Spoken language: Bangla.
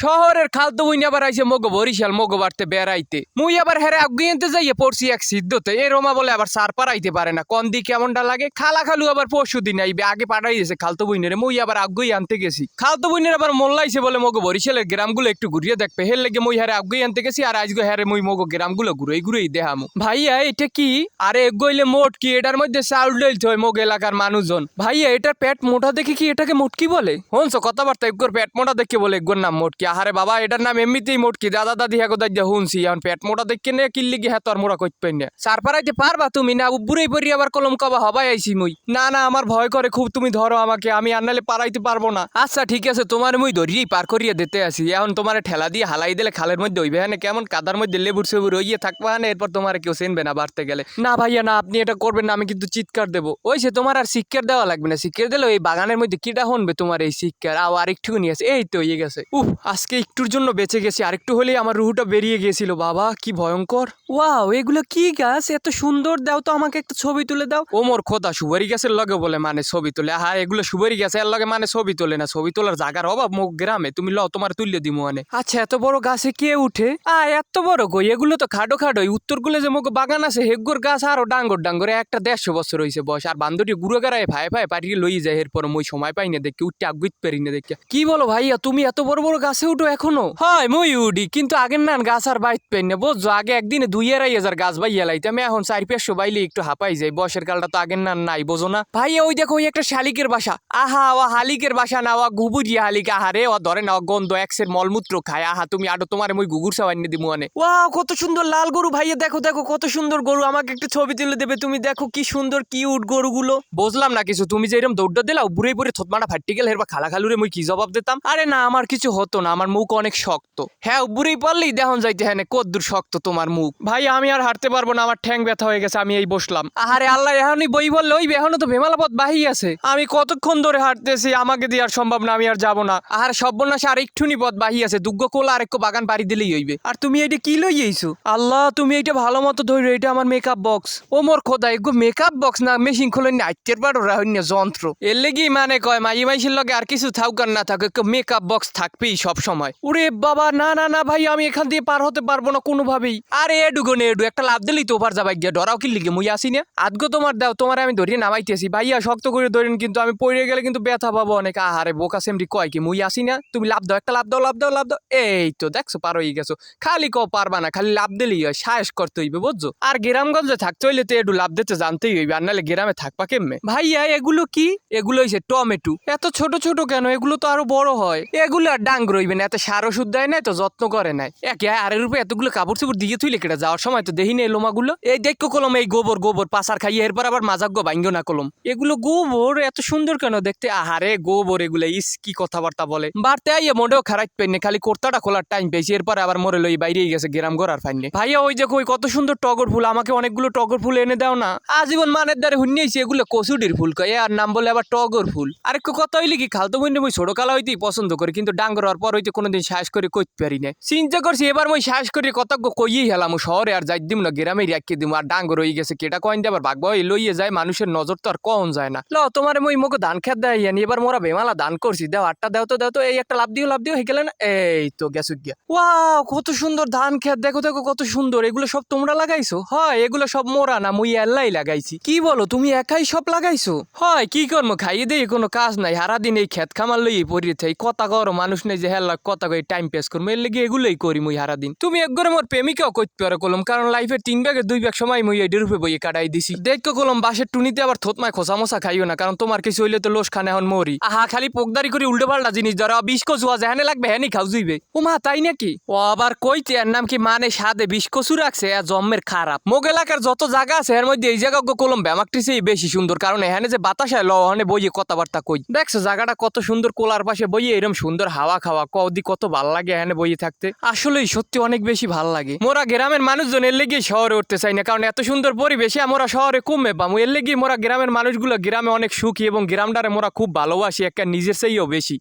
শহরের খালতো বইনি আবার আইছে মগো বরিশাল, মগো বাড়তে বেড়াইতে। মুই আবার হেরে আগুইতে যাইয়ে পড়ছি এক সিদ্ধতে। এ রোমা বলে আবার সার পারাইতে পারে না। কোন দিক কেমনটা লাগে? খালা খালু আবার পরশু দিন আইবে, আগে পাঠাই দিয়েছে খালতো বইনের। মুই আবার আগুই আনতে গেছি। খালতো বইনের আবার মোল্লাইছে বলে মগো বরিশালের গ্রামগুলো একটু ঘুরিয়ে দেখবে। হের লেগে মুই হারে আগুই আনতে গেছি, আর আজকে হারে মুই মগো গ্রামগুলো ঘুরেই ঘুরেই দেহামু ভাইয়া, এটা কি? আরে এগইলে মোট কি? এটার মধ্যে চাউল ডলতে হয় মগ এলাকার মানুষজন। ভাইয়া, এটার পেট মোটা দেখে কি এটাকে মোটকি বলে? হনস, কথাবার্তা এগুর পেট মোটা দেখে বলে এগুর নাম মোটকি। আহারে বাবা, এটার নাম এমনিতেই মোটকি। দাদা, দাদি হ্যাঁ কোথায় হুনছি। এখন পেট মোটা দেখে নে, কিল্লি গিয়ে হ্যাঁ তোর মোড়া করতে না। সার পারাইতে পারবা তুমি, না বুড়েই পরি আবার কলম কবা হবাই আইছি মুই। না না, আমার ভয় করে, খুব তুমি ধরো আমাকে, আমি আনলে পারাইতে পারব না। আচ্ছা ঠিক আছে, তোমার মুই ধরিয়েই পার করিয়ে দিতে আসি। এখন তোমার ঠেলা দিয়ে হালাই দিলে খালের মধ্যে হইবে হ্যাঁ কেমন কাদার মধ্যে লেবুর সেবুর হইয়ে থাকবা হ্যাঁ এরপর তোমার কেউ চেনবে না বাড়তে গেলে। না ভাইয়া, না, আপনি এটা করবেন না, আমি কিন্তু চিৎকার দেবো। ওই সে তোমার আর শিক্ষার দেওয়া লাগবে না, শিক্ষার দিলে ওই বাগানের মধ্যে কিটা হনবে তোমার এই শিক্ষার? আও আরেকটু নিয়ে আসে এই তো ইয়ে গেছে। উফ আজকে একটুর জন্য বেঁচে গেছি আর একটু হলেই আমার রুহুটা বেরিয়ে গিয়েছিল বাবা কি ভয়ঙ্কর। ওয়াও এগুলো কি গাছ? এত সুন্দর দাও তো আমাকে একটা ছবি তুলে দাও। ও মোর খোদা সুবারি গাছের লগে বলে মানে ছবি তুলে। হ্যাঁ এগুলো সুবারি গাছের লগে মানে ছবি তোলে না। ছবি তোলার জায়গার অভাব মুখ গ্রামে তুমি লও তোমার তুললে দিমু মানে আচ্ছা এত বড় গাছে কে উঠে? আ এত বড় কই? এগুলো তো খাডো খাডো উত্তরগুলো যে মুখ বাগান আছে হেগুর গাছ আরও ডাঙ্গর ডাঙ্গরে একটা দেড়শো বছর হয়েছে বয়স। আর বান্ধবী গুড়ো গাড়ায় ভাই ভাই পারিয়ে লই যায় এরপর মই সময় পাই না দেখি উঠতে আগুইত পারি না দেখি। কি বলো ভাইয়া তুমি এত বড় বড় গাছে উঠো এখনও। হয় মই উডি কিন্তু আগের না গাছ আর বাইত পাই না বুঝছ? আগে একদিনে দুই আড়াই হাজার গাছ বাইয়া লাইতাম এখন চার পাঁচশো বাইলে একটু হাঁপাই যাই বয়সের কালটা তো আগের না নাই বোঝো না? ভাইয়া ওই দেখো ওই একটা শালিকের বাসা। আহা ও হালিকের বাসা না ও গুবুরিয়া হালিক আহারে ও ধরে না ও গন্ধ এক্সের মলমূত্র খায় আহা তুমি আরও তোমার মই গুগুর সাবান্য দিমু আনে। ওয়াও কত সুন্দর লাল গরু ভাইয়া দেখো দেখো কত সুন্দর গরু আমাকে একটা ছবি তুলে দেবে তুমি দেখো কি সুন্দর কি কিউট গরুগুলো। বুঝলাম না কিছু তুমি যে এরকম দৌড়টা দিলাও বুড়ে বুড়ে থতমাটা ফাটি গেল হেরবা খালা খালুরে মুই কি জবাব দিতাম? আরে না আমার কিছু হতো না আমার মুখ অনেক শক্ত। হ্যাঁ বুড়েই পারলেই দেখন যাইতে হ্যাঁ কদ্দুর শক্ত তোমার মুখ। ভাই আমি আর হাঁটতে পারব না আমার ঠ্যাং ব্যথা হয়ে গেছে আমি এই বসলাম। আরে আল্লাহ এখনই বই বললে ওই এখনও তো ভেমালা পথ বাহি আছে। আমি কতক্ষণ ধরে হাঁটতেছি আমাকে দিয়ে আর সম্ভব না আমি আর যাব না। আর সর্বনাশে আর একটুনি পথ বাহি আছে দুগ্গ কোলা আর একটু বাগান বাড়ি দিলেই হইবে। আর তুমি এটা কি লই আইছো? আল্লাহ তুমি এটা ভালো মতো ধরো এটা আমার মেকআপ বক্স ও মোর খোদা এগো মেকআপ বক্স না মেশিন খোলেন না আইতের বারো রাহন্য যন্ত্র। এর লেগে মানে কয় মাই মাইসের লগে আর কিছু থাকুক আর না থাকুক মেকআপ বক্স থাকবেই সব সময় ওরে বাবা, না না না ভাই, আমি এখান দিয়ে পার হতে পারব না কোনোভাবেই। আরে এডু নে এডু একটা লাভ দিলেই তো ওপার যাবাই গিয়া ডরাও কি লিগে, মুই আসি না? আদগো তোমার দাও, তোমার আমি ধরিয়ে নামাইতেছি ভাইয়া, শক্ত করে ধরেন কিন্তু আমি পড়ে গেলে কিন্তু ব্যথা পাবো অনেক। আহারে, বোকা সেমরি কয় কি, মুই আসি না? তুমি লাভ দাও, একটা লাভ দাও লাভ দাও লাভ দাও। এই তো দেখছ, পার গেছো। খালি কও পারবা না, খালি লাভ দিলেই হয় সাহস করতে হইবে, বুঝছ? আর গ্রামগঞ্জে থাকতে হইলে তো একটু লাভ দিতে জানতেই হইবে, আর নাহলে গ্রামে থাকবা কেমনে? ভাইয়া, এগুলো কি? এগুলো হইছে টমেটো। এত ছোট ছোট কেন? এগুলো তো আরও বড় হয়। এগুলো আর ডাং রইবে না এত সার ওষুধ দেয় নাই, তো যত্ন করে নাই। একে আরের রূপে এতগুলো কাপড় চোপড় দিয়ে থুইলে কেটে যাওয়ার সময় তো দেহি নেই লোমাগুলো। এই দেখো কলম, এই গোবর গোবর পাসার খাইয়ে এরপর আবার মাজাক গো ভাঙ্গো না কলম। এগুলো গোবর এত সুন্দর কেন দেখতে? আহারে, গোবর এগুলো, ইস, কি কথাবার্তা বলে। বাড়তে আইয়ে মোটেও খারাপ পেনে খালি কোর্তাটা খোলার টাইম পেয়েছি, এরপর আবার মরে লই বাইরে গেছে গ্রাম গড়ার ফাইনে। ভাইয়া, ওই দেখো, ওই কত সুন্দর টগর ফুল, আমাকে অনেকগুলো টগর ফুল এনে দাও না। আজীবন মানের দ্বারে হুন্নিয়েছি এগুলো কসুডির ফুল কয়ে আর নাম বলে আবার টগর ফুল। আর একটু কথা হইলে কি খালতো মুই ছোট কালা হইতেই পছন্দ করি, কিন্তু ডাঙ্গর হওয়ার পর হইতে কোনোদিন শ্বাস করে কইতে পারি না চিন্তা করছি এবার মুই শ্বাস করে কত কইই হেলাম শহরে আর যাই দিম না গ্রামে রাখি দিম, আর ডাঙ্গর হয়ে গেছে কেটা কয়েন আবার বাগবা হয়ে লইয়ে যায়, মানুষের নজর তো আর কখন যায় না। ল তোমার মই মোকে ধান খেত দেয়, ইয়ানি, এবার মোরা বেমালা দান করছি, দেও, আটটা দেও তো দেও তো, এই একটা লাভ দিও লাভ দিও, হয়ে না, এই তো গেছো গিয়া। ওয়াও, কত সুন্দর ধান খেত, দেখো দেখো, কত সুন্দর, এগুলো সব তোমরা লাগাইছো? হয়, এগুলো সব মোরা না, মুই এল্লাই লাগাইছি। কি বলো, তুমি একাই সব লাগাইছো? হয়, কি করব খাইয়ে দেই কোনো কাজ নাই, সারাদিন এই খেত খামার লইয়ে পড়িয়ে থাই, কথা করো মানুষ নেই যে হেল্লা কথা কই টাইম পাস করব এর লেগে এগুলোই করি মুই সারাদিন। তুমি একবারে মোর প্রেমিকাও করতে পারো কলম, কারণ লাইফের তিন ব্যাগে দুই ব্যাগ সময় মুই এডের রূপে বইয়ে কাটাই দিছি। দেখো কলম, বাসের টুনিতে আবার থতমায় খোসা মশা খাইও না, কারণ তোমার কিছু হইলে তো লোস খানে এখন মরি। আহা, খালি পোকদারি করে উল্টো পাল্টা জিনিস ধরো কচু আছে হ্যানে লাগবে হ্যানি খাও জুইবে ও মা তাই নাকি? ও আবার কইতে, এর নাম কি মানে সাদে বিষ কচু রাখছে আর জম্মের খারাপ। মোগ এলাকার যত জায়গা আছে, এর মধ্যে এই জায়গা কলম ব্যামাকটিসেই বেশি সুন্দর, কারণ এখানে যে বাতাস হয় ল বইয়ে কথাবার্তা কই। দেখছ জায়গাটা কত সুন্দর, কোলার পাশে বইয়ে এরম সুন্দর হাওয়া খাওয়া কদি কত ভালো লাগে এখানে বইয়ে থাকতে। আসলেই সত্যি অনেক বেশি ভালো লাগে। মোরা গ্রামের মানুষজন এর লেগে শহরে উঠতে চাই না, কারণ এত সুন্দর পরিবেশে আমরা শহরে কমে পাবো। এর লেগে মোরা গ্রামের মানুষগুলো গ্রামে অনেক সুখী এবং গ্রামটারে মোরা খুব ভালোবাসি, একটা নিজের চেয়েও বেশি।